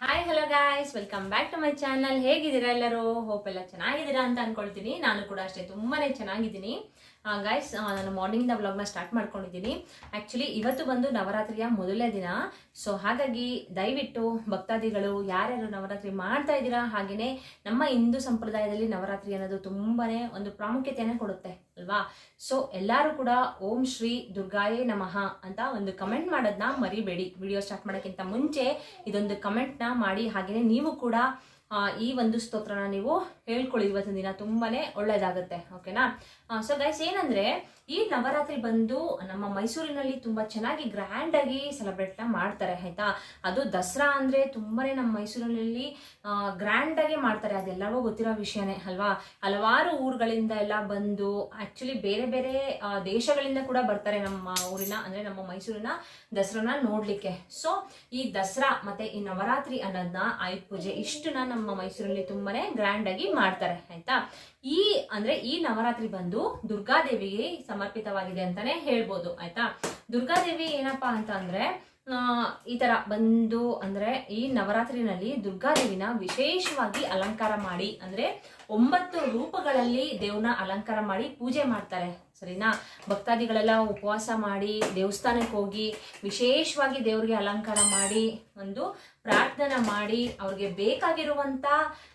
Hi hello guys welcome back to my channel ಹೇಗಿದ್ದೀರಾ ಎಲ್ಲರೂ? Hope ಎಲ್ಲ ಚೆನ್ನಾಗಿದ್ದೀರಾ ಅಂತ ಅನ್ಕೊಳ್ತೀನಿ. ನಾನು ಕೂಡ ಅಷ್ಟೇ ತುಂಬಾನೇ ಚೆನ್ನಾಗಿದ್ದೀನಿ. ಗಾಯ್ಸ್ ನಾನು ಮಾರ್ನಿಂಗ್ನ ವ್ಲಾಗ್ನ ಸ್ಟಾರ್ಟ್ ಮಾಡ್ಕೊಂಡಿದ್ದೀನಿ. ಆ್ಯಕ್ಚುಲಿ ಇವತ್ತು ಬಂದು ನವರಾತ್ರಿಯ ಮೊದಲನೇ ದಿನ. ಸೊ ಹಾಗಾಗಿ ದಯವಿಟ್ಟು ಭಕ್ತಾದಿಗಳು, ಯಾರ್ಯಾರು ನವರಾತ್ರಿ ಮಾಡ್ತಾ ಇದ್ದೀರಾ ಹಾಗೆಯೇ ನಮ್ಮ ಹಿಂದೂ ಸಂಪ್ರದಾಯದಲ್ಲಿ ನವರಾತ್ರಿ ಅನ್ನೋದು ತುಂಬಾನೇ ಒಂದು ಪ್ರಾಮುಖ್ಯತೆಯನ್ನು ಕೊಡುತ್ತೆ, ಅಲ್ವಾ? ಸೊ ಎಲ್ಲರೂ ಕೂಡ ಓಂ ಶ್ರೀ ದುರ್ಗಾಯೇ ನಮಃ ಅಂತ ಒಂದು ಕಮೆಂಟ್ ಮಾಡೋದನ್ನ ಮರಿಬೇಡಿ. ವಿಡಿಯೋ ಸ್ಟಾರ್ಟ್ ಮಾಡೋಕ್ಕಿಂತ ಮುಂಚೆ ಇದೊಂದು ಕಮೆಂಟ್ನ ಮಾಡಿ ಹಾಗೆಯೇ ನೀವು ಕೂಡ ಈ ಒಂದು ಸ್ತೋತ್ರನ ನೀವು ಹೇಳ್ಕೊಳ್ಳಿ ಇವತ್ತಿನ ದಿನ ತುಂಬಾನೇ ಒಳ್ಳೇದಾಗುತ್ತೆ ಓಕೆನಾ ಸೊ ಗೈಸ್ ಏನಂದ್ರೆ ಈ ನವರಾತ್ರಿ ಬಂದು ನಮ್ಮ ಮೈಸೂರಿನಲ್ಲಿ ತುಂಬಾ ಚೆನ್ನಾಗಿ ಗ್ರ್ಯಾಂಡ್ ಆಗಿ ಸೆಲೆಬ್ರೇಟ್ ಮಾಡ್ತಾರೆ, ಆಯ್ತಾ? ಅದು ದಸರಾ ಅಂದ್ರೆ ತುಂಬಾನೇ ನಮ್ಮ ಮೈಸೂರಿನಲ್ಲಿ ಗ್ರ್ಯಾಂಡ್ ಆಗಿ ಮಾಡ್ತಾರೆ. ಅದೆಲ್ಲವೂ ಗೊತ್ತಿರೋ ವಿಷಯನೇ, ಅಲ್ವಾ? ಹಲವಾರು ಊರುಗಳಿಂದ ಎಲ್ಲ ಬಂದು ಆಕ್ಚುಲಿ ಬೇರೆ ಬೇರೆ ದೇಶಗಳಿಂದ ಕೂಡ ಬರ್ತಾರೆ ನಮ್ಮ ಊರಿನ, ಅಂದ್ರೆ ನಮ್ಮ ಮೈಸೂರಿನ ದಸರಾನ ನೋಡ್ಲಿಕ್ಕೆ. ಸೊ ಈ ದಸರಾ ಮತ್ತೆ ಈ ನವರಾತ್ರಿ ಅನ್ನೋದನ್ನ ಆಯುಧ ಪೂಜೆ ಇಷ್ಟನ್ನ ನಮ್ಮ ಮೈಸೂರಲ್ಲಿ ತುಂಬಾನೇ ಗ್ರ್ಯಾಂಡ್ ಆಗಿ ಮಾಡ್ತಾರೆ, ಆಯ್ತಾ? ಈ, ಅಂದ್ರೆ ಈ ನವರಾತ್ರಿ ಬಂದು ದುರ್ಗಾದೇವಿಗೆ ಸಮರ್ಪಿತವಾಗಿದೆ ಅಂತಾನೆ ಹೇಳ್ಬೋದು, ಆಯ್ತಾ? ದುರ್ಗಾದೇವಿ ಏನಪ್ಪಾ ಅಂತ ಅಂದ್ರೆ ಈ ತರ ಬಂದು ಅಂದ್ರೆ ಈ ನವರಾತ್ರಿನಲ್ಲಿ ದುರ್ಗಾದೇವಿನ ವಿಶೇಷವಾಗಿ ಅಲಂಕಾರ ಮಾಡಿ, ಅಂದ್ರೆ ಒಂಬತ್ತು ರೂಪಗಳಲ್ಲಿ ದೇವ್ನ ಅಲಂಕಾರ ಮಾಡಿ ಪೂಜೆ ಮಾಡ್ತಾರೆ. ಸರಿನಾ? ಭಕ್ತಾದಿಗಳೆಲ್ಲ ಉಪವಾಸ ಮಾಡಿ ದೇವಸ್ಥಾನಕ್ಕೆ ಹೋಗಿ ವಿಶೇಷವಾಗಿ ದೇವ್ರಿಗೆ ಅಲಂಕಾರ ಮಾಡಿ ಒಂದು ಪ್ರಾರ್ಥನೆ ಮಾಡಿ ಅವ್ರಿಗೆ ಬೇಕಾಗಿರುವಂತ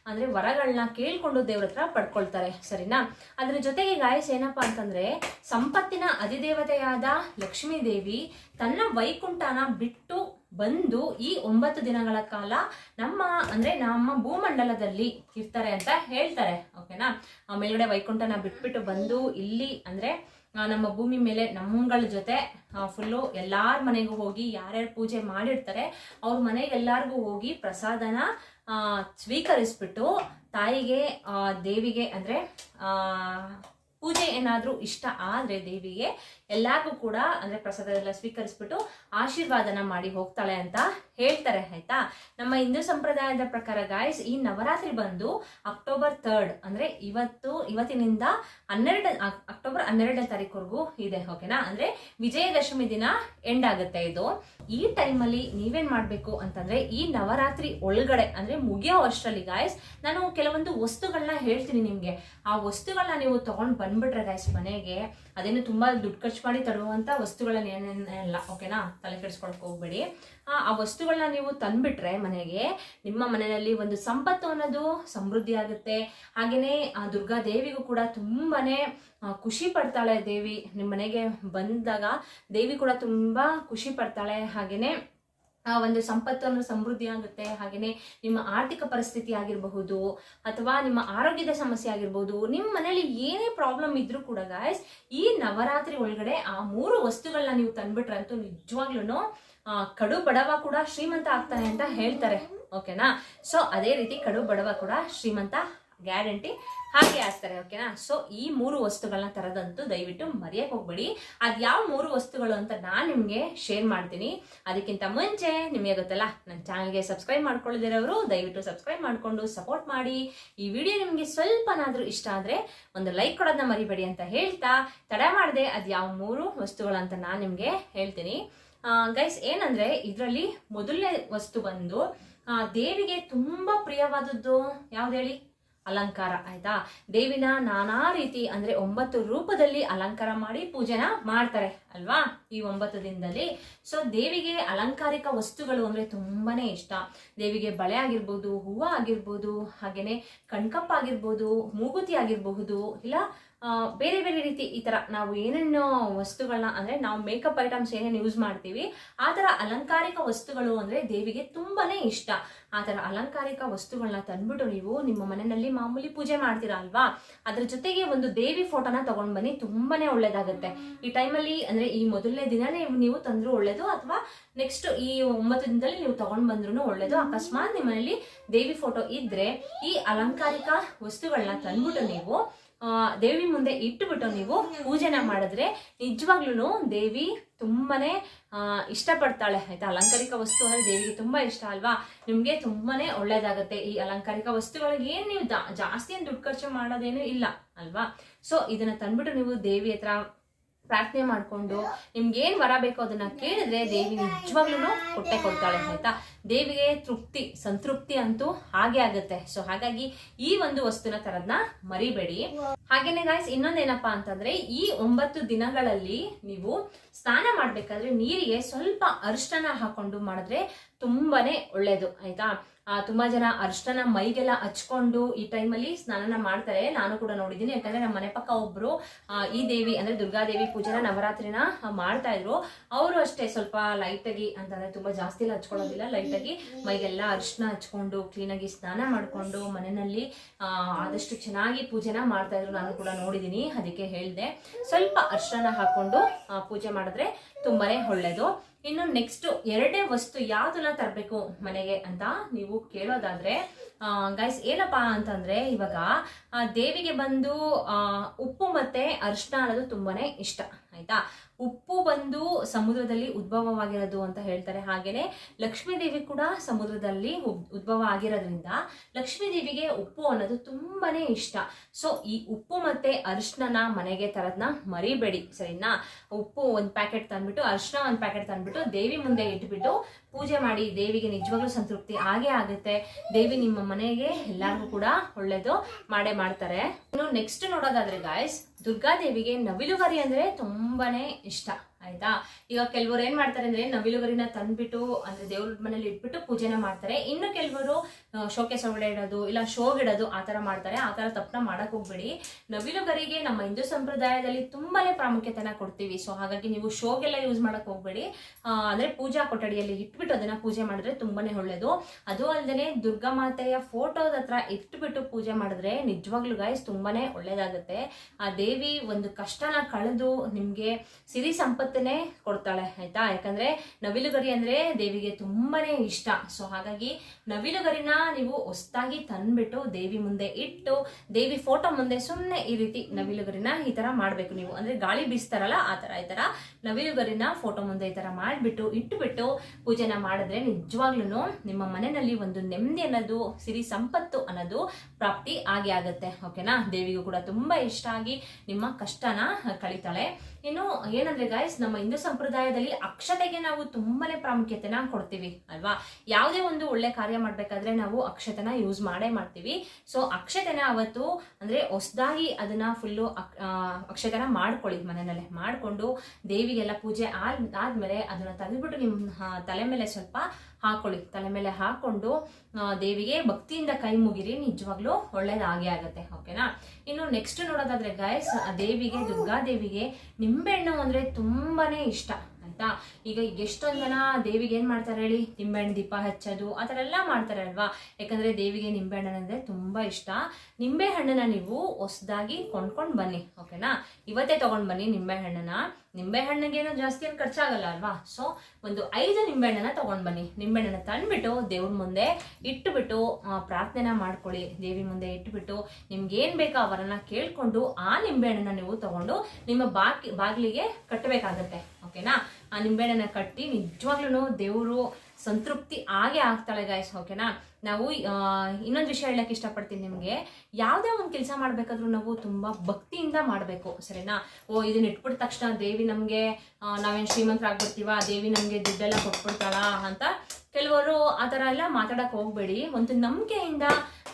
ಅಂದ್ರೆ ವರಗಳನ್ನ ಕೇಳ್ಕೊಂಡು ದೇವ್ರ ಹತ್ರ ಪಡ್ಕೊಳ್ತಾರೆ, ಸರಿನಾ? ಅದ್ರ ಜೊತೆಗೆ ಗಾಯಸ್ ಏನಪ್ಪಾ ಅಂತಂದ್ರೆ ಸಂಪತ್ತಿನ ಅಧಿದೇವತೆಯಾದ ಲಕ್ಷ್ಮೀ ದೇವಿ ತನ್ನ ವೈಕುಂಠನ ಬಿಟ್ಟು ಬಂದು ಈ ಒಂಬತ್ತು ದಿನಗಳ ಕಾಲ ನಮ್ಮ, ಅಂದ್ರೆ ನಮ್ಮ ಭೂಮಂಡಲದಲ್ಲಿ ಇರ್ತಾರೆ ಅಂತ ಹೇಳ್ತಾರೆ ಓಕೆನಾ ಮೇಲ್ಗಡೆ ವೈಕುಂಠನ ಬಿಟ್ಬಿಟ್ಟು ಬಂದು ಇಲ್ಲಿ, ಅಂದ್ರೆ ನಮ್ಮ ಭೂಮಿ ಮೇಲೆ ನಮ್ಮಗಳ ಜೊತೆ ಫುಲ್ಲು ಎಲ್ಲಾರ ಮನೆಗೂ ಹೋಗಿ ಯಾರ್ಯಾರು ಪೂಜೆ ಮಾಡಿರ್ತಾರೆ, ಅವ್ರ ಮನೆಗೆ ಎಲ್ಲಾರ್ಗೂ ಹೋಗಿ ಪ್ರಸಾದನ ಸ್ವೀಕರಿಸ್ಬಿಟ್ಟು ತಾಯಿಗೆ ದೇವಿಗೆ, ಅಂದ್ರೆ ಪೂಜೆ ಏನಾದ್ರೂ ಇಷ್ಟ ಆದ್ರೆ ದೇವಿಗೆ ಎಲ್ಲಾರ್ಗೂ ಕೂಡ ಅಂದ್ರೆ ಪ್ರಸಾದ ಎಲ್ಲ ಸ್ವೀಕರಿಸ್ಬಿಟ್ಟು ಆಶೀರ್ವಾದನ ಮಾಡಿ ಹೋಗ್ತಾಳೆ ಅಂತ ಹೇಳ್ತಾರೆ, ಆಯ್ತಾ? ನಮ್ಮ ಹಿಂದೂ ಸಂಪ್ರದಾಯದ ಪ್ರಕಾರ ಗಾಯ್ಸ್ ಈ ನವರಾತ್ರಿ ಬಂದು ಅಕ್ಟೋಬರ್ ಥರ್ಡ್ ಅಂದ್ರೆ ಇವತ್ತು, ಇವತ್ತಿನಿಂದ ಹನ್ನೆರಡು ಅಕ್- ಅಕ್ಟೋಬರ್ ಹನ್ನೆರಡನೇ ತಾರೀಕುವರೆಗೂ ಇದೆ ಓಕೆನಾ ಅಂದ್ರೆ ವಿಜಯದಶಮಿ ದಿನ ಎಂಡ್ ಆಗುತ್ತೆ ಇದು. ಈ ಟೈಮಲ್ಲಿ ನೀವೇನ್ ಮಾಡ್ಬೇಕು ಅಂತಂದ್ರೆ ಈ ನವರಾತ್ರಿ ಒಳಗಡೆ, ಅಂದ್ರೆ ಮುಗಿಯೋ ಅಷ್ಟರಲ್ಲಿ ಗಾಯ್ಸ್ ನಾನು ಕೆಲವೊಂದು ವಸ್ತುಗಳನ್ನ ಹೇಳ್ತೀನಿ ನಿಮ್ಗೆ. ಆ ವಸ್ತುಗಳನ್ನ ನೀವು ತಗೊಂಡ್ ಬಂದ್ಬಿಟ್ರೆ ಗಾಯ್ಸ್ ಮನೆಗೆ, ಅದೇನು ತುಂಬಾ ದುಡ್ಡು ಖರ್ಚು ಮಾಡಿ ತರುವಂತ ವಸ್ತುಗಳನ್ನ ಏನೇನಲ್ಲ ಓಕೆನಾ ತಲೆ ಕೆಡಿಸ್ಕೊಳಕ್ ಹೋಗ್ಬೇಡಿ. ಆ ವಸ್ತುಗಳನ್ನ ನೀವು ತಂದ್ಬಿಟ್ರೆ ಮನೆಗೆ ನಿಮ್ಮ ಮನೆಯಲ್ಲಿ ಒಂದು ಸಂಪತ್ತು ಅನ್ನೋದು ಸಮೃದ್ಧಿ ಆಗುತ್ತೆ. ಹಾಗೆಯೇ ಆ ದುರ್ಗಾ ದೇವಿಗೂ ಕೂಡ ತುಂಬಾನೇ ಖುಷಿ ಪಡ್ತಾಳೆ ದೇವಿ. ನಿಮ್ಮ ಮನೆಗೆ ಬಂದಾಗ ದೇವಿ ಕೂಡ ತುಂಬಾ ಖುಷಿ ಪಡ್ತಾಳೆ. ಹಾಗೇನೆ ಆ ಒಂದು ಅನ್ನೋ ಸಮೃದ್ಧಿ ಆಗುತ್ತೆ. ಹಾಗೆಯೇ ನಿಮ್ಮ ಆರ್ಥಿಕ ಪರಿಸ್ಥಿತಿ ಆಗಿರಬಹುದು ಅಥವಾ ನಿಮ್ಮ ಆರೋಗ್ಯದ ಸಮಸ್ಯೆ ಆಗಿರ್ಬೋದು ನಿಮ್ಮ ಮನೇಲಿ ಏನೇ ಪ್ರಾಬ್ಲಮ್ ಇದ್ರೂ ಕೂಡ ಗಾಯ್ಸ್ ಈ ನವರಾತ್ರಿ ಒಳಗಡೆ ಆ ಮೂರು ವಸ್ತುಗಳನ್ನ ನೀವು ತಂದ್ಬಿಟ್ರಂತೂ ನಿಜವಾಗ್ಲೂ ಕಡು ಬಡವ ಕೂಡ ಶ್ರೀಮಂತ ಆಗ್ತಾನೆ ಅಂತ ಹೇಳ್ತಾರೆ. ಓಕೆನಾ ಸೊ ಅದೇ ರೀತಿ ಕಡು ಬಡವ ಕೂಡ ಶ್ರೀಮಂತ ಗ್ಯಾರಂಟಿ. ಹಾಗೆ ಆಸ್ತಾರೆ ಓಕೆನಾ ಸೊ ಈ ಮೂರು ವಸ್ತುಗಳನ್ನ ತರದಂತೂ ದಯವಿಟ್ಟು ಮರೆಯಕ್ಕೆ ಹೋಗ್ಬೇಡಿ. ಅದು ಯಾವ ಮೂರು ವಸ್ತುಗಳು ಅಂತ ನಾನು ನಿಮಗೆ ಶೇರ್ ಮಾಡ್ತೀನಿ. ಅದಕ್ಕಿಂತ ಮುಂಚೆ ನಿಮಗೆ ಗೊತ್ತಲ್ಲ ನನ್ನ ಚಾನಲ್ಗೆ ಸಬ್ಸ್ಕ್ರೈಬ್ ಮಾಡ್ಕೊಳ್ಳದಿರೋರು ದಯವಿಟ್ಟು ಸಬ್ಸ್ಕ್ರೈಬ್ ಮಾಡಿಕೊಂಡು ಸಪೋರ್ಟ್ ಮಾಡಿ. ಈ ವಿಡಿಯೋ ನಿಮಗೆ ಸ್ವಲ್ಪನಾದರೂ ಇಷ್ಟ ಆದ್ರೆ ಒಂದು ಲೈಕ್ ಕೊಡೋದನ್ನ ಮರಿಬೇಡಿ ಅಂತ ಹೇಳ್ತಾ, ತಡ ಮಾಡದೆ ಅದು ಯಾವ ಮೂರು ಅಂತ ನಾನು ನಿಮಗೆ ಹೇಳ್ತೀನಿ. ಗೈಸ್ ಏನಂದ್ರೆ ಇದರಲ್ಲಿ ಮೊದಲನೇ ವಸ್ತು ಬಂದು ದೇವಿಗೆ ತುಂಬಾ ಪ್ರಿಯವಾದದ್ದು ಯಾವ್ದು ಹೇಳಿ? ಅಲಂಕಾರ ಆಯ್ತಾ? ದೇವಿನ ನಾನಾ ರೀತಿ ಅಂದ್ರೆ ಒಂಬತ್ತು ರೂಪದಲ್ಲಿ ಅಲಂಕಾರ ಮಾಡಿ ಪೂಜೆನ ಮಾಡ್ತಾರೆ ಅಲ್ವಾ ಈ ಒಂಬತ್ತು ದಿನದಲ್ಲಿ? ಸೊ ದೇವಿಗೆ ಅಲಂಕಾರಿಕ ವಸ್ತುಗಳು ಅಂದ್ರೆ ತುಂಬಾನೇ ಇಷ್ಟ. ದೇವಿಗೆ ಬಳೆ ಆಗಿರ್ಬೋದು, ಹೂವು ಆಗಿರ್ಬೋದು, ಹಾಗೇನೆ ಕಣ್ಕಪ್ಪ ಆಗಿರ್ಬೋದು ಮೂಗುತಿ ಆಗಿರಬಹುದು, ಇಲ್ಲ ಬೇರೆ ಬೇರೆ ರೀತಿ ಈ ತರ ನಾವು ಏನೇನು ವಸ್ತುಗಳನ್ನ, ಅಂದ್ರೆ ನಾವು ಮೇಕಪ್ ಐಟಮ್ಸ್ ಏನೇನು ಯೂಸ್ ಮಾಡ್ತೀವಿ, ಆ ಥರ ಅಲಂಕಾರಿಕ ವಸ್ತುಗಳು ಅಂದ್ರೆ ದೇವಿಗೆ ತುಂಬಾನೇ ಇಷ್ಟ. ಆ ಥರ ಅಲಂಕಾರಿಕ ವಸ್ತುಗಳನ್ನ ತಂದ್ಬಿಟ್ಟು ನೀವು ನಿಮ್ಮ ಮನೆಯಲ್ಲಿ ಮಾಮೂಲಿ ಪೂಜೆ ಮಾಡ್ತೀರಾ ಅಲ್ವಾ? ಅದ್ರ ಜೊತೆಗೆ ಒಂದು ದೇವಿ ಫೋಟೋನ ತಗೊಂಡ್ ಬನ್ನಿ, ತುಂಬಾನೇ ಒಳ್ಳೇದಾಗುತ್ತೆ. ಈ ಟೈಮಲ್ಲಿ ಅಂದ್ರೆ ಈ ಮೊದಲನೇ ದಿನನೇ ನೀವು ತಂದ್ರು ಒಳ್ಳೇದು, ಅಥವಾ ನೆಕ್ಸ್ಟ್ ಈ ಒಂಬತ್ತು ದಿನದಲ್ಲಿ ನೀವು ತಗೊಂಡ್ ಬಂದ್ರು ಒಳ್ಳೇದು. ಅಕಸ್ಮಾತ್ ನಿಮ್ಮ ಮನೇಲಿ ದೇವಿ ಫೋಟೋ ಇದ್ರೆ ಈ ಅಲಂಕಾರಿಕ ವಸ್ತುಗಳನ್ನ ತಂದ್ಬಿಟ್ಟು ನೀವು ದೇವಿ ಮುಂದೆ ಇಟ್ಟುಬಿಟ್ಟು ನೀವು ಪೂಜೆನ ಮಾಡಿದ್ರೆ ನಿಜವಾಗ್ಲೂ ದೇವಿ ತುಂಬಾನೇ ಇಷ್ಟಪಡ್ತಾಳೆ, ಆಯ್ತಾ? ಅಲಂಕಾರಿಕ ವಸ್ತು ಅಂದ್ರೆ ದೇವಿಗೆ ತುಂಬಾ ಇಷ್ಟ ಅಲ್ವಾ? ನಿಮ್ಗೆ ತುಂಬಾನೇ ಒಳ್ಳೇದಾಗತ್ತೆ. ಈ ಅಲಂಕಾರಿಕ ವಸ್ತುಗಳಿಗೆ ಏನು ನೀವು ಜಾಸ್ತಿ ಏನು ದುಡ್ಡು ಖರ್ಚು ಮಾಡೋದೇನು ಇಲ್ಲ, ಅಲ್ವಾ? ಸೊ ಇದನ್ನ ತಂದ್ಬಿಟ್ಟು ನೀವು ದೇವಿ ಹತ್ರ ಪ್ರಾರ್ಥನೆ ಮಾಡ್ಕೊಂಡು ನಿಮ್ಗೆ ಏನ್ ವರ ಬೇಕೋ ಅದನ್ನ ಕೇಳಿದ್ರೆ ದೇವಿ ನಿಜವಾಗ್ಲೂ ಕೊಟ್ಟೆ ಕೊಡ್ತಾಳೆ, ಆಯ್ತಾ? ದೇವಿಗೆ ತೃಪ್ತಿ, ಸಂತೃಪ್ತಿ ಅಂತೂ ಹಾಗೆ ಆಗುತ್ತೆ. ಸೊ ಹಾಗಾಗಿ ಈ ಒಂದು ವಸ್ತುನ ತರದ್ನ ಮರಿಬೇಡಿ. ಹಾಗೇನೆ ಗಾಯ್ಸ್ ಇನ್ನೊಂದೇನಪ್ಪಾ ಅಂತಂದ್ರೆ ಈ ಒಂಬತ್ತು ದಿನಗಳಲ್ಲಿ ನೀವು ಸ್ನಾನ ಮಾಡ್ಬೇಕಾದ್ರೆ ನೀರಿಗೆ ಸ್ವಲ್ಪ ಅರಿಷ್ಟನ ಹಾಕೊಂಡು ಮಾಡಿದ್ರೆ ತುಂಬಾನೇ ಒಳ್ಳೇದು, ಆಯ್ತಾ? ತುಂಬಾ ಜನ ಅರ್ಶನ ಮೈಗೆಲ್ಲ ಹಚ್ಕೊಂಡು ಈ ಟೈಮಲ್ಲಿ ಸ್ನಾನನ ಮಾಡ್ತಾರೆ. ನಾನು ಕೂಡ ನೋಡಿದ್ದೀನಿ. ಯಾಕಂದ್ರೆ ನಮ್ಮ ಮನೆ ಪಕ್ಕ ಒಬ್ರು ಈ ದೇವಿ, ಅಂದ್ರೆ ದುರ್ಗಾದೇವಿ ಪೂಜೆನ ನವರಾತ್ರಿನ ಮಾಡ್ತಾ ಇದ್ರು. ಅವರು ಅಷ್ಟೇ ಸ್ವಲ್ಪ ಲೈಟ್ ಆಗಿ, ಅಂತಂದ್ರೆ ತುಂಬಾ ಜಾಸ್ತಿ ಎಲ್ಲ ಹಚ್ಕೊಳ್ಳೋದಿಲ್ಲ ಲೈಟ್ ಆಗಿ ಮೈಗೆಲ್ಲ ಅರ್ಶನ ಹಚ್ಕೊಂಡು ಕ್ಲೀನಾಗಿ ಸ್ನಾನ ಮಾಡಿಕೊಂಡು ಮನೆಯಲ್ಲಿ ಆದಷ್ಟು ಚೆನ್ನಾಗಿ ಪೂಜೆನ ಮಾಡ್ತಾ ಇದ್ರು. ನಾನು ಕೂಡ ನೋಡಿದ್ದೀನಿ. ಅದಕ್ಕೆ ಹೇಳಿದೆ. ಸ್ವಲ್ಪ ಅರ್ಶನ ಹಾಕೊಂಡು ಪೂಜೆ ಮಾಡಿದ್ರೆ ತುಂಬಾನೇ ಒಳ್ಳೇದು. ಇನ್ನು ನೆಕ್ಸ್ಟ್ ಎರಡೇ ವಸ್ತು ಯಾವ್ದನ್ನ ತರಬೇಕು ಮನೆಗೆ ಅಂತ ನೀವು ಕೇಳೋದಾದ್ರೆ ಗೈಸ್ ಏನಪ್ಪಾ ಅಂತಂದ್ರೆ ಇವಾಗ ದೇವಿಗೆ ಬಂದು ಉಪ್ಪು ಮತ್ತೆ ಅರಿಶಿನ ಅನ್ನೋದು ತುಂಬಾನೇ ಇಷ್ಟ, ಆಯ್ತಾ? ಉಪ್ಪು ಬಂದು ಸಮುದ್ರದಲ್ಲಿ ಉದ್ಭವವಾಗಿರೋದು ಅಂತ ಹೇಳ್ತಾರೆ. ಹಾಗೇನೆ ಲಕ್ಷ್ಮೀ ದೇವಿ ಕೂಡ ಸಮುದ್ರದಲ್ಲಿ ಉದ್- ಉದ್ಭವ ಆಗಿರೋದ್ರಿಂದ ಲಕ್ಷ್ಮೀ ದೇವಿಗೆ ಉಪ್ಪು ಅನ್ನೋದು ತುಂಬಾನೇ ಇಷ್ಟ. ಸೊ ಈ ಉಪ್ಪು ಮತ್ತೆ ಅರಿಶಿನ ಮನೆಗೆ ತರದ್ನ ಮರಿಬೇಡಿ, ಸರಿನಾ? ಉಪ್ಪು ಒಂದು ಪ್ಯಾಕೆಟ್ ತಂದ್ಬಿಟ್ಟು ಅರಿಶಿನ ಒಂದು ಪ್ಯಾಕೆಟ್ ತಂದ್ಬಿಟ್ಟು ದೇವಿ ಮುಂದೆ ಇಟ್ಬಿಟ್ಟು ಪೂಜೆ ಮಾಡಿ ದೇವಿಗೆ ನಿಜವಾಗ್ಲೂ ಸಂತೃಪ್ತಿ ಹಾಗೆ ಆಗುತ್ತೆ. ದೇವಿ ನಿಮ್ಮ ಮನೆಗೆ ಎಲ್ಲರಿಗೂ ಕೂಡ ಒಳ್ಳೇದು ಮಾಡೇ ಮಾಡ್ತಾರೆ. ಇನ್ನು ನೆಕ್ಸ್ಟ್ ನೋಡೋದಾದ್ರೆ ಗಾಯ್ಸ್ ದುರ್ಗಾದೇವಿಗೆ ನವಿಲುಗರಿ ಅಂದ್ರೆ ತುಂಬಾನೇ ಇಷ್ಟ ಆಯ್ತಾ? ಈಗ ಕೆಲವರು ಏನ್ ಮಾಡ್ತಾರೆ ಅಂದ್ರೆ ನವಿಲುಗರಿನ ತಂದ್ಬಿಟ್ಟು, ಅಂದ್ರೆ ದೇವ್ರ ಮನೇಲಿ ಇಟ್ಬಿಟ್ಟು ಪೂಜೆನ ಮಾಡ್ತಾರೆ. ಇನ್ನು ಕೆಲವರು ಶೋಕೆ ಸೊಗಡೆ ಇಡೋದು, ಇಲ್ಲ ಶೋಗೆ ಇಡೋದು ಆ ತರ ಮಾಡ್ತಾರೆ. ಆ ತರ ತಪ್ಪನ ಮಾಡಕ್ ಹೋಗ್ಬೇಡಿ. ನವಿಲುಗರಿಗೆ ನಮ್ಮ ಹಿಂದೂ ಸಂಪ್ರದಾಯದಲ್ಲಿ ತುಂಬಾನೇ ಪ್ರಾಮುಖ್ಯತೆನ ಕೊಡ್ತೀವಿ. ಸೊ ಹಾಗಾಗಿ ನೀವು ಶೋಗೆಲ್ಲ ಯೂಸ್ ಮಾಡಕ್ ಹೋಗ್ಬೇಡಿ. ಅಂದ್ರೆ ಪೂಜಾ ಕೊಠಡಿಯಲ್ಲಿ ಇಟ್ಬಿಟ್ಟು ಅದನ್ನ ಪೂಜೆ ಮಾಡಿದ್ರೆ ತುಂಬಾನೇ ಒಳ್ಳೇದು. ಅದು ಅಲ್ಲದೆ ದುರ್ಗಾ ಮಾತೆಯ ಫೋಟೋದ ಹತ್ರ ಇಟ್ಬಿಟ್ಟು ಪೂಜೆ ಮಾಡಿದ್ರೆ ನಿಜವಾಗ್ಲೂ ಗಾಯ್ಸ್ ತುಂಬಾನೇ ಒಳ್ಳೇದಾಗುತ್ತೆ. ಆ ದೇವಿ ಒಂದು ಕಷ್ಟನ ಕಳೆದು ನಿಮ್ಗೆ ಸಿರಿ ಸಂಪತ್ತನ್ನೇ ಕೊಡ್ತಾಳೆ, ಆಯ್ತಾ? ಯಾಕಂದ್ರೆ ನವಿಲುಗರಿ ಅಂದ್ರೆ ದೇವಿಗೆ ತುಂಬಾನೇ ಇಷ್ಟ. ಸೊ ಹಾಗಾಗಿ ನವಿಲುಗರಿನ ನೀವು ಹೊಸ್ತಾಗಿ ತಂದ್ಬಿಟ್ಟು ದೇವಿ ಮುಂದೆ ಇಟ್ಟು, ದೇವಿ ಫೋಟೋ ಮುಂದೆ ಸುಮ್ಮನೆ ಈ ರೀತಿ ನವಿಲುಗರಿನ ಈ ತರ ಮಾಡ್ಬೇಕು ನೀವು. ಅಂದ್ರೆ ಗಾಳಿ ಬೀಸ್ತಾರಲ್ಲ, ಆ ತರ, ಈ ತರ ನವಿಲುಗರಿನ ಫೋಟೋ ಮುಂದೆ ಈ ತರ ಮಾಡ್ಬಿಟ್ಟು ಇಟ್ಟುಬಿಟ್ಟು ಪೂಜೆನ ಮಾಡಿದ್ರೆ ನಿಜವಾಗ್ಲೂ ನಿಮ್ಮ ಮನೆಯಲ್ಲಿ ಒಂದು ನೆಮ್ಮದಿ ಅನ್ನೋದು, ಸಿರಿ ಸಂಪತ್ತು ಅನ್ನೋದು ಪ್ರಾಪ್ತಿ ಆಗಿ ಆಗುತ್ತೆ. ಓಕೆನಾ ದೇವಿಗೂ ಕೂಡ ತುಂಬಾ ಇಷ್ಟ ಆಗಿ ನಿಮ್ಮ ಕಷ್ಟನ ಕಳಿತಾಳೆ. ಇನ್ನು ಏನಂದ್ರೆ ಗೈಸ್ ನಮ್ಮ ಹಿಂದೂ ಸಂಪ್ರದಾಯದಲ್ಲಿ ಅಕ್ಷತೆಗೆ ನಾವು ತುಂಬಾನೇ ಪ್ರಾಮುಖ್ಯತೆನ ಕೊಡ್ತೀವಿ, ಅಲ್ವಾ? ಯಾವುದೇ ಒಂದು ಒಳ್ಳೆ ಕಾರ್ಯ ಮಾಡ್ಬೇಕಾದ್ರೆ ನಾವು ಅಕ್ಷತೆನ ಯೂಸ್ ಮಾಡೇ ಮಾಡ್ತೀವಿ. ಸೊ ಅಕ್ಷತೆನ ಅವತ್ತು, ಅಂದ್ರೆ ಹೊಸದಾಗಿ ಅದನ್ನ ಫುಲ್ಲು ಅಕ್ಷತೆನ ಮಾಡ್ಕೊಳ್ಳಿ ಮನೆಯಲ್ಲೇ. ಮಾಡ್ಕೊಂಡು ದೇವಿಗೆಲ್ಲ ಪೂಜೆ ಆದ್ ಆದ್ಮೇಲೆ ಅದನ್ನ ತೆಗೆದ್ಬಿಟ್ಟು ನಿಮ್ಮ ತಲೆ ಮೇಲೆ ಸ್ವಲ್ಪ ಹಾಕೊಳ್ಳಿ. ತಲೆ ಮೇಲೆ ಹಾಕೊಂಡು ದೇವಿಗೆ ಭಕ್ತಿಯಿಂದ ಕೈ ಮುಗಿರಿ, ನಿಜವಾಗ್ಲೂ ಒಳ್ಳೇದಾಗೇ ಆಗುತ್ತೆ ಓಕೆನಾ ಇನ್ನು ನೆಕ್ಸ್ಟ್ ನೋಡೋದಾದ್ರೆ ಗಾಯಸ್ ದೇವಿಗೆ, ದುರ್ಗಾ ದೇವಿಗೆ ನಿಂಬೆಹಣ್ಣು ಅಂದ್ರೆ ತುಂಬಾನೇ ಇಷ್ಟ, ಆಯ್ತಾ? ಈಗ ಎಷ್ಟೊಂದು ಜನ ದೇವಿಗೆ ಏನ್ ಮಾಡ್ತಾರೆ ಹೇಳಿ? ನಿಂಬೆಹಣ್ಣು ದೀಪ ಹಚ್ಚೋದು, ಆ ಥರ ಎಲ್ಲ ಮಾಡ್ತಾರೆ ಅಲ್ವಾ? ಯಾಕಂದ್ರೆ ದೇವಿಗೆ ನಿಂಬೆಹಣ್ಣು ಅಂದ್ರೆ ತುಂಬಾ ಇಷ್ಟ. ನಿಂಬೆಹಣ್ಣನ್ನ ನೀವು ಹೊಸದಾಗಿ ಕೊಂಡ್ಕೊಂಡ್ ಬನ್ನಿ ಓಕೆನಾ ಇವತ್ತೇ ತಗೊಂಡ್ ಬನ್ನಿ ನಿಂಬೆ ಹಣ್ಣನ್ನ ನಿಂಬೆ ಹಣ್ಣಿಗೇನು ಜಾಸ್ತಿ ಏನು ಖರ್ಚಾಗಲ್ಲ ಅಲ್ವಾ? ಸೊ ಒಂದು ಐದು ನಿಂಬೆಹಣ್ಣನ್ನ ತಗೊಂಡ್ ಬನ್ನಿ. ನಿಂಬೆಹಣ್ಣನ್ನ ತಂದ್ಬಿಟ್ಟು ದೇವ್ರ ಮುಂದೆ ಇಟ್ಟುಬಿಟ್ಟು ಪ್ರಾರ್ಥನೆ ಮಾಡ್ಕೊಳ್ಳಿ. ದೇವಿ ಮುಂದೆ ಇಟ್ಟುಬಿಟ್ಟು ನಿಮ್ಗೆ ಏನ್ ಬೇಕೋ ಅವರನ್ನ ಕೇಳ್ಕೊಂಡು ಆ ನಿಂಬೆಹಣ್ಣನ್ನ ನೀವು ತಗೊಂಡು ನಿಮ್ಮ ಬಾಕಿ, ಬಾಗಿಲಿಗೆ ಕಟ್ಟಬೇಕಾಗತ್ತೆ. ಓಕೆನಾ? ಆ ನಿಂಬೆಹಣ್ಣನ್ನ ಕಟ್ಟಿ ನಿಜವಾಗ್ಲೂ ದೇವರು ಸಂತೃಪ್ತಿ ಆಗೇ ಆಗ್ತಾಳೆ ಗಾಯ್ಸ್ ಓಕೆನಾ? ನಾವು ಇನ್ನೊಂದು ವಿಷಯ ಹೇಳಕ್ ಇಷ್ಟಪಡ್ತೀನಿ ನಿಮಗೆ. ಯಾವುದೇ ಒಂದು ಕೆಲಸ ಮಾಡಬೇಕಾದ್ರೂ ನಾವು ತುಂಬಾ ಭಕ್ತಿಯಿಂದ ಮಾಡಬೇಕು ಸರಿನಾ? ಓ ಇದನ್ನ ಇಟ್ಬಿಟ್ಟ ತಕ್ಷಣ ದೇವಿ ನಮಗೆ ನಾವೇನು ಶ್ರೀಮಂತರಾಗ್ಬಿಡ್ತೀವ? ದೇವಿ ನಮಗೆ ದುಡ್ಡೆಲ್ಲ ಕೊಟ್ಬಿಡ್ತಾಳ ಅಂತ ಕೆಲವರು ಆ ಥರ ಎಲ್ಲ ಮಾತಾಡಕ್ ಹೋಗಬೇಡಿ. ಒಂದು ನಂಬಿಕೆಯಿಂದ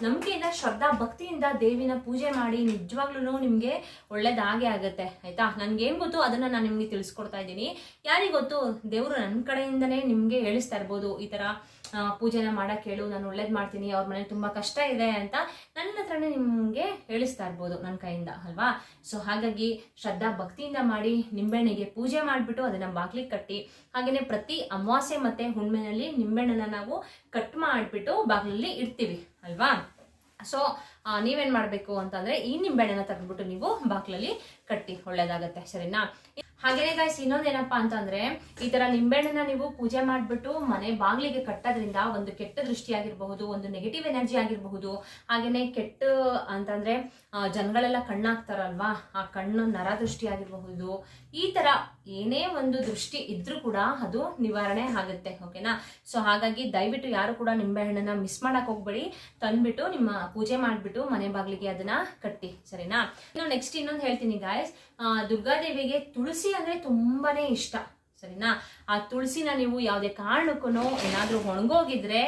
ನಂಬಿಕೆಯಿಂದ ಶ್ರದ್ಧಾ ಭಕ್ತಿಯಿಂದ ದೇವಿನ ಪೂಜೆ ಮಾಡಿ ನಿಜವಾಗ್ಲೂ ನಿಮಗೆ ಒಳ್ಳೇದಾಗೆ ಆಗುತ್ತೆ ಆಯ್ತಾ? ನನಗೇನು ಗೊತ್ತು ಅದನ್ನ ನಾನು ನಿಮಗೆ ತಿಳಿಸ್ಕೊಡ್ತಾ ಇದ್ದೀನಿ. ಯಾರಿಗೆ ಗೊತ್ತು? ದೇವರು ನನ್ನ ಕಡೆಯಿಂದನೇ ನಿಮಗೆ ಹೇಳಿಸ್ತಾ ಇರ್ಬೋದು ಈ ಆ, ಪೂಜೆನ ಮಾಡಕ್ ಹೇಳು, ನಾನು ಒಳ್ಳೇದ್ ಮಾಡ್ತೀನಿ, ಅವ್ರ ಮನೇಲಿ ತುಂಬಾ ಕಷ್ಟ ಇದೆ ಅಂತ ನನ್ನ ಹತ್ರನೇ ನಿಮ್ಗೆ ಹೇಳಿಸ್ತಾ ಇರ್ಬೋದು ನನ್ನ ಕೈಯಿಂದ, ಅಲ್ವಾ? ಸೊ ಹಾಗಾಗಿ ಶ್ರದ್ಧಾ ಭಕ್ತಿಯಿಂದ ಮಾಡಿ, ನಿಂಬೆಹಣ್ಣಿಗೆ ಪೂಜೆ ಮಾಡಿಬಿಟ್ಟು ಅದನ್ನ ಬಾಗ್ಲಿಗೆ ಕಟ್ಟಿ, ಹಾಗೇನೆ ಪ್ರತಿ ಅಮಾವಾಸ್ಯೆ ಮತ್ತೆ ಹುಣ್ಮೆನಲ್ಲಿ ನಿಂಬೆಹಣ್ಣನ್ನು ನಾವು ಕಟ್ ಮಾಡಿಬಿಟ್ಟು ಬಾಗಿಲಲ್ಲಿ ಇಡ್ತೀವಿ, ಅಲ್ವಾ? ಸೊ ನೀವೇನ್ ಮಾಡ್ಬೇಕು ಅಂತಂದ್ರೆ ಈ ನಿಂಬೆಹಣ್ಣನ ತೆಗೆದ್ಬಿಟ್ಟು ನೀವು ಬಾಕ್ಲಲ್ಲಿ ಕಟ್ಟಿ, ಒಳ್ಳೇದಾಗತ್ತೆ, ಸರಿನಾ? ಹಾಗೇನೆ ಗಾಯ್ಸ್ ಇನ್ನೊಂದೇನಪ್ಪಾ ಅಂತಂದ್ರೆ, ಈ ತರ ನಿಂಬೆಹಣ್ಣನ ನೀವು ಪೂಜೆ ಮಾಡ್ಬಿಟ್ಟು ಮನೆ ಬಾಗಿಲಿಗೆ ಕಟ್ಟೋದ್ರಿಂದ ಒಂದು ಕೆಟ್ಟ ದೃಷ್ಟಿ ಆಗಿರಬಹುದು ಒಂದು ನೆಗೆಟಿವ್ ಎನರ್ಜಿ ಆಗಿರಬಹುದು. ಹಾಗೇನೆ ಕೆಟ್ಟ ಅಂತಂದ್ರೆ ಜನಗಳೆಲ್ಲ ಕಣ್ಣಾಗ್ತಾರಲ್ವಾ? ಆ ಕಣ್ಣು ನರ ದೃಷ್ಟಿ ಆಗಿರಬಹುದು ಈ ತರ ಏನೇ ಒಂದು ದೃಷ್ಟಿ ಇದ್ರೂ ಕೂಡ ಅದು ನಿವಾರಣೆ ಆಗುತ್ತೆ ಓಕೆನಾ ಸೊ ಹಾಗಾಗಿ ದಯವಿಟ್ಟು ಯಾರು ಕೂಡ ನಿಂಬೆಹಣ್ಣನ್ನ ಮಿಸ್ ಮಾಡಕ್ ಹೋಗ್ಬೇಡಿ. ತಂದ್ಬಿಟ್ಟು ನಿಮ್ಮ ಪೂಜೆ ಮಾಡ್ಬಿಟ್ಟು ಮಾಡ್ಬಿಟ್ಟು ಮನೆ ಬಾಗಿಲಿಗೆ ಅದನ್ನ ಕಟ್ಟಿ, ಸರಿನಾ? ಇನ್ನು ನೆಕ್ಸ್ಟ್ ಇನ್ನೊಂದು ಹೇಳ್ತೀನಿ ಗಾಯಸ್ ದುರ್ಗಾದೇವಿಗೆ ತುಳಸಿ ಅಂದ್ರೆ ತುಂಬಾನೇ ಇಷ್ಟ, ಸರಿನಾ? ಆ ತುಳಸಿನ ನೀವು ಯಾವುದೇ ಕಾರಣಕ್ಕೂ ಏನಾದ್ರೂ ಒಣಗೋಗಿದ್ರೆ,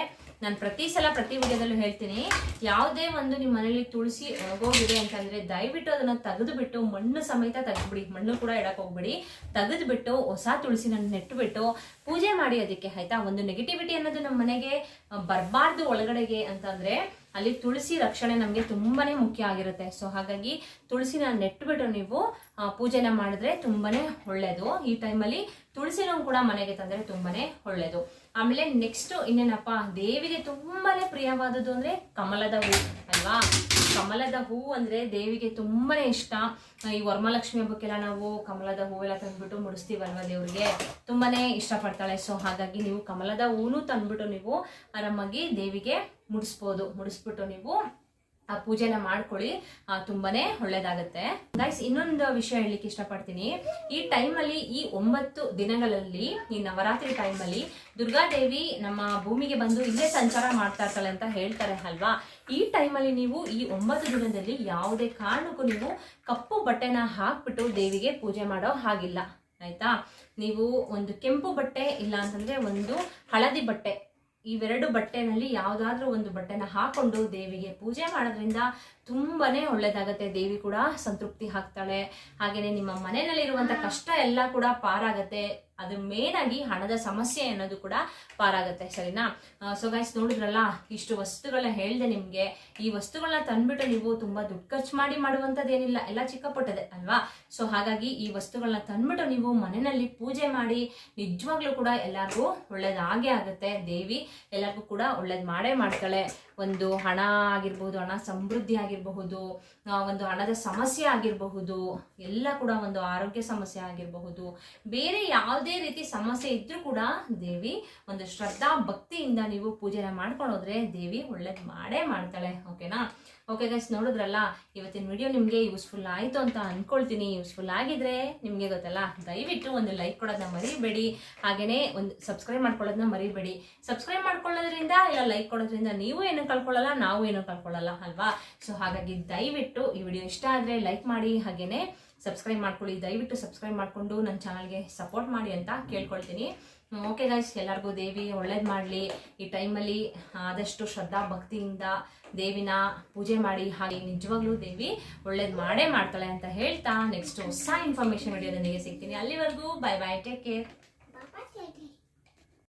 ನಾನು ಪ್ರತಿ ಸಲ ಪ್ರತಿ ವಿಡಿಯೋದಲ್ಲೂ ಹೇಳ್ತೀನಿ, ಯಾವುದೇ ಒಂದು ನಿಮ್ಮ ಮನೇಲಿ ತುಳಸಿ ಒಣಗೋಗಿದೆ ಅಂತಂದ್ರೆ ದಯವಿಟ್ಟು ಅದನ್ನ ತೆಗೆದುಬಿಟ್ಟು, ಮಣ್ಣು ಸಮೇತ ತೆಗೆದ್ಬಿಡಿ, ಮಣ್ಣು ಕೂಡ ಇಡಕ್ ಹೋಗ್ಬಿಡಿ. ತೆಗೆದ್ಬಿಟ್ಟು, ಹೊಸ ತುಳಸಿನ ನೆಟ್ಟುಬಿಟ್ಟು ಪೂಜೆ ಮಾಡಿ ಅದಕ್ಕೆ, ಆಯ್ತಾ? ಒಂದು ನೆಗೆಟಿವಿಟಿ ಅನ್ನೋದು ನಮ್ಮ ಮನೆಗೆ ಬರಬಾರ್ದು ಒಳಗಡೆಗೆ ಅಂತಂದ್ರೆ ಅಲ್ಲಿ ತುಳಸಿ ರಕ್ಷಣೆ ನಮಗೆ ತುಂಬಾನೇ ಮುಖ್ಯ ಆಗಿರುತ್ತೆ. ಸೊ ಹಾಗಾಗಿ ತುಳಸಿನ ನೆಟ್ಬಿಟ್ಟು ನೀವು ಪೂಜೆನ ಮಾಡಿದ್ರೆ ತುಂಬಾನೇ ಒಳ್ಳೇದು. ಈ ಟೈಮಲ್ಲಿ ತುಳಸಿನೂ ಕೂಡ ಮನೆಗೆ ತಂದರೆ ತುಂಬಾನೇ ಒಳ್ಳೇದು. ಆಮೇಲೆ ನೆಕ್ಸ್ಟ್ ಇನ್ನೇನಪ್ಪ, ದೇವಿಗೆ ತುಂಬಾನೇ ಪ್ರಿಯವಾದದ್ದು ಅಂದ್ರೆ ಕಮಲದ ಹೂ, ಅಲ್ವಾ? ಕಮಲದ ಹೂ ಅಂದ್ರೆ ದೇವಿಗೆ ತುಂಬಾನೇ ಇಷ್ಟ. ಈ ವರಮಹಾಲಕ್ಷ್ಮಿ ಹಬ್ಬಕ್ಕೆಲ್ಲ ನಾವು ಕಮಲದ ಹೂವೆಲ್ಲ ತಂದ್ಬಿಟ್ಟು ಮುಡಿಸ್ತೀವಲ್ವಾ ದೇವ್ರಿಗೆ? ತುಂಬಾನೇ ಇಷ್ಟಪಡ್ತಾಳೆ. ಸೊ ಹಾಗಾಗಿ ನೀವು ಕಮಲದ ಹೂನು ತಂದ್ಬಿಟ್ಟು ನೀವು ಆರಾಮಾಗಿ ದೇವಿಗೆ ಮುಡಿಸ್ಬೋದು. ಮುಡಿಸ್ಬಿಟ್ಟು ನೀವು ಆ ಪೂಜೆನ ಮಾಡ್ಕೊಳ್ಳಿ. ತುಂಬಾನೇ ಒಳ್ಳೇದಾಗುತ್ತೆ. ಗೈಸ್ ಇನ್ನೊಂದು ವಿಷಯ ಹೇಳಲಿಕ್ಕೆ ಇಷ್ಟಪಡ್ತೀನಿ. ಈ ಟೈಮಲ್ಲಿ, ಈ ಒಂಬತ್ತು ದಿನಗಳಲ್ಲಿ, ಈ ನವರಾತ್ರಿ ಟೈಮಲ್ಲಿ ದುರ್ಗಾದೇವಿ ನಮ್ಮ ಭೂಮಿಗೆ ಬಂದು ಇಲ್ಲೇ ಸಂಚಾರ ಮಾಡ್ತಾ ಇರ್ತಾಳೆ ಅಂತ ಹೇಳ್ತಾರೆ ಅಲ್ವಾ? ಈ ಟೈಮಲ್ಲಿ ನೀವು ಈ ಒಂಬತ್ತು ದಿನದಲ್ಲಿ ಯಾವುದೇ ಕಾರಣಕ್ಕೂ ನೀವು ಕಪ್ಪು ಬಟ್ಟೆನ ಹಾಕ್ಬಿಟ್ಟು ದೇವಿಗೆ ಪೂಜೆ ಮಾಡೋ ಹಾಗಿಲ್ಲ. ಆಯ್ತಾ? ನೀವು ಒಂದು ಕೆಂಪು ಬಟ್ಟೆ ಇಲ್ಲ ಅಂತಂದ್ರೆ ಒಂದು ಹಳದಿ ಬಟ್ಟೆ ಇವೆರಡು ಬಟ್ಟೆನಲ್ಲಿ ಯಾವುದಾದ್ರೂ ಒಂದು ಬಟ್ಟೆನ ಹಾಕೊಂಡು ದೇವಿಗೆ ಪೂಜೆ ಮಾಡೋದ್ರಿಂದ ತುಂಬಾನೇ ಒಳ್ಳೇದಾಗತ್ತೆ. ದೇವಿ ಕೂಡ ಸಂತೃಪ್ತಿ ಹಾಕ್ತಾಳೆ ಹಾಗೆಯೇ ನಿಮ್ಮ ಮನೆಯಲ್ಲಿರುವಂಥ ಕಷ್ಟ ಎಲ್ಲ ಕೂಡ ಪಾರಾಗತ್ತೆ. ಅದು ಮೇನ್ ಆಗಿ ಹಣದ ಸಮಸ್ಯೆ ಅನ್ನೋದು ಕೂಡ ಪಾರಾಗತ್ತೆ. ಸರಿನಾ? ಸೊ ಗೈಸ್ ನೋಡಿದ್ರಲ್ಲ ಇಷ್ಟು ವಸ್ತುಗಳನ್ನ ಹೇಳ್ದೆ ನಿಮ್ಗೆ. ಈ ವಸ್ತುಗಳನ್ನ ತಂದ್ಬಿಟ್ಟು ನೀವು ತುಂಬಾ ದುಡ್ಡು ಖರ್ಚು ಮಾಡಿ ಮಾಡುವಂಥದ್ದೇನಿಲ್ಲ. ಎಲ್ಲ ಚಿಕ್ಕ ಪುಟ್ಟದೆ ಅಲ್ವಾ? ಸೊ ಹಾಗಾಗಿ ಈ ವಸ್ತುಗಳನ್ನ ತಂದ್ಬಿಟ್ಟು ನೀವು ಮನೆಯಲ್ಲಿ ಪೂಜೆ ಮಾಡಿ ನಿಜವಾಗ್ಲೂ ಕೂಡ ಎಲ್ಲರಿಗೂ ಒಳ್ಳೇದಾಗೇ ಆಗುತ್ತೆ. ದೇವಿ ಎಲ್ಲರಿಗೂ ಕೂಡ ಒಳ್ಳೇದು ಮಾಡೇ ಮಾಡ್ತಾಳೆ. ಒಂದು ಹಣ ಆಗಿರ್ಬೋದು ಹಣ ಸಮೃದ್ಧಿ ಆಗಿರಬಹುದು ಒಂದು ಹಣದ ಸಮಸ್ಯೆ ಆಗಿರಬಹುದು, ಎಲ್ಲ ಕೂಡ ಒಂದು ಆರೋಗ್ಯ ಸಮಸ್ಯೆ ಆಗಿರಬಹುದು. ಬೇರೆ ಯಾವುದೇ ರೀತಿ ಸಮಸ್ಯೆ ಇದ್ರೂ ಕೂಡ ದೇವಿ ಒಂದು ಶ್ರದ್ಧಾ ಭಕ್ತಿಯಿಂದ ನೀವು ಪೂಜೆನ ಮಾಡ್ಕೊಂಡು ಹೋದ್ರೆ ದೇವಿ ಒಳ್ಳೇದು ಮಾಡೇ ಮಾಡ್ತಾಳೆ ಓಕೆನಾ ಓಕೆ ಗೈಸ್ ನೋಡಿದ್ರಲ್ಲ, ಇವತ್ತಿನ ವಿಡಿಯೋ ನಿಮಗೆ ಯೂಸ್ಫುಲ್ ಆಯಿತು ಅಂತ ಅಂದ್ಕೊಳ್ತೀನಿ ಯೂಸ್ಫುಲ್ ಆಗಿದ್ರೆ ನಿಮಗೆ ಗೊತ್ತಲ್ಲ, ದಯವಿಟ್ಟು ಒಂದು ಲೈಕ್ ಕೊಡೋದನ್ನ ಮರಿಬೇಡಿ. ಹಾಗೇನೆ ಒಂದು ಸಬ್ಸ್ಕ್ರೈಬ್ ಮಾಡ್ಕೊಳ್ಳೋದನ್ನ ಮರಿಬೇಡಿ. ಸಬ್ಸ್ಕ್ರೈಬ್ ಮಾಡ್ಕೊಳ್ಳೋದ್ರಿಂದ, ಇಲ್ಲ ಲೈಕ್ ಕೊಡೋದ್ರಿಂದ ನೀವು ಏನು ಕಳ್ಕೊಳ್ಳಲ್ಲ, ನಾವು ಏನು ಕಳ್ಕೊಳ್ಳಲ್ಲ, ಅಲ್ವಾ? ಸೊ ಹಾಗಾಗಿ ದಯವಿಟ್ಟು ಈ ವಿಡಿಯೋ ಇಷ್ಟ ಆದರೆ ಲೈಕ್ ಮಾಡಿ, ಹಾಗೇನೆ ಸಬ್ಸ್ಕ್ರೈಬ್ ಮಾಡ್ಕೊಳ್ಳಿ. ದಯವಿಟ್ಟು ಸಬ್ಸ್ಕ್ರೈಬ್ ಮಾಡಿಕೊಂಡು ನನ್ನ ಚಾನಲ್ಗೆ ಸಪೋರ್ಟ್ ಮಾಡಿ ಅಂತ ಕೇಳ್ಕೊಳ್ತೀನಿ. ಓಕೆ ಗಾಯ್ಸ್ ಎಲ್ಲರಿಗೂ ದೇವಿ ಒಳ್ಳೇದು ಮಾಡಲಿ. ಈ ಟೈಮಲ್ಲಿ ಆದಷ್ಟು ಶ್ರದ್ಧಾ ಭಕ್ತಿಯಿಂದ ದೇವಿನ ಪೂಜೆ ಮಾಡಿ, ಹಾಗೆ ನಿಜವಾಗ್ಲೂ ದೇವಿ ಒಳ್ಳೇದು ಮಾಡೇ ಮಾಡ್ತಾಳೆ ಅಂತ ಹೇಳ್ತಾ ನೆಕ್ಸ್ಟ್ ಹೊಸ ಇನ್ಫಾರ್ಮೇಷನ್ ವಿಡಿಯೋದೊಂದಿಗೆ ಸಿಗ್ತೀನಿ. ಅಲ್ಲಿವರೆಗೂ ಬೈ ಬೈ ಟೇಕ್ ಕೇರ್